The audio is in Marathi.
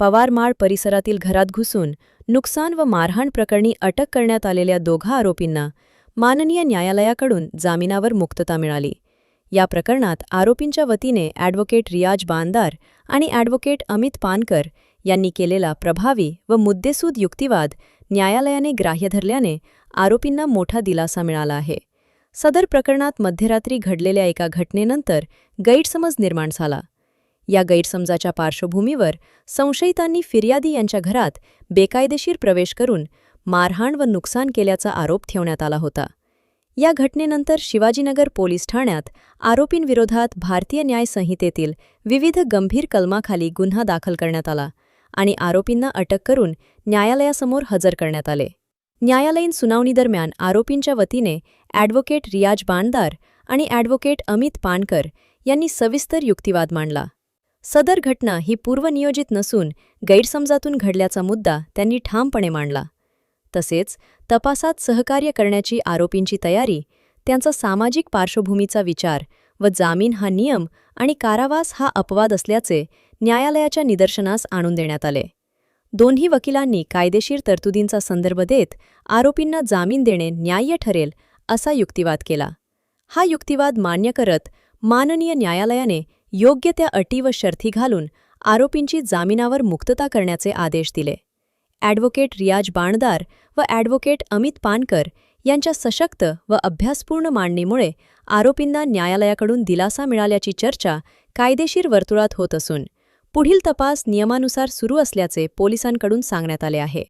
पवारमाळ परिसरातील घरात घुसून नुकसान व मारहाण प्रकरणी अटक करण्यात आलेल्या दोघा आरोपींना माननीय न्यायालयाकडून जामिनावर मुक्तता मिळाली. या प्रकरणात आरोपींच्या वतीने ॲडव्होकेट रियाज बांदार आणि ॲडव्होकेट अमित पानकर यांनी केलेला प्रभावी व मुद्देसूद युक्तिवाद न्यायालयाने ग्राह्य धरल्याने आरोपींना मोठा दिलासा मिळाला आहे. सदर प्रकरणात मध्यरात्री घडलेल्या एका घटनेनंतर गैरसमज निर्माण झाला. या गैरसमजाच्या पार्श्वभूमीवर संशयितांनी फिर्यादी यांच्या घरात बेकायदेशीर प्रवेश करून मारहाण व नुकसान केल्याचा आरोप ठेवण्यात आला होता. या घटनेनंतर शिवाजीनगर पोलीस ठाण्यात आरोपींविरोधात भारतीय न्याय संहितेतील विविध गंभीर कलमाखाली गुन्हा दाखल करण्यात आला आणि आरोपींना अटक करून न्यायालयासमोर हजर करण्यात आले. न्यायालयीन सुनावणीदरम्यान आरोपींच्या वतीने ॲडव्होकेट रियाज बांडदार आणि ॲडव्होकेट अमित पानकर यांनी सविस्तर युक्तिवाद मांडला. सदर घटना ही पूर्वनियोजित नसून गैरसमजातून घडल्याचा मुद्दा त्यांनी ठामपणे मांडला. तसेच तपासात सहकार्य करण्याची आरोपींची तयारी त्यांचा सामाजिक पार्श्वभूमीचा विचार व जामीन हा नियम आणि कारावास हा अपवाद असल्याचे न्यायालयाच्या निदर्शनास आणून देण्यात आले. दोन्ही वकिलांनी कायदेशीर तरतुदींचा संदर्भ देत आरोपींना जामीन देणे न्याय्य ठरेल असा युक्तिवाद केला. हा युक्तिवाद मान्य करत माननीय न्यायालयाने योग्य त्या अटी व शर्थी घालून आरोपींची जामिनावर मुक्तता करण्याचे आदेश दिले. ॲडव्होकेट रियाज बाणदार व ॲडव्होकेट अमित पानकर यांच्या सशक्त व अभ्यासपूर्ण मांडणीमुळे आरोपींना न्यायालयाकडून दिलासा मिळाल्याची चर्चा कायदेशीर वर्तुळात होत असून पुढील तपास नियमानुसार सुरू असल्याचे पोलिसांकडून सांगण्यात आले आहे.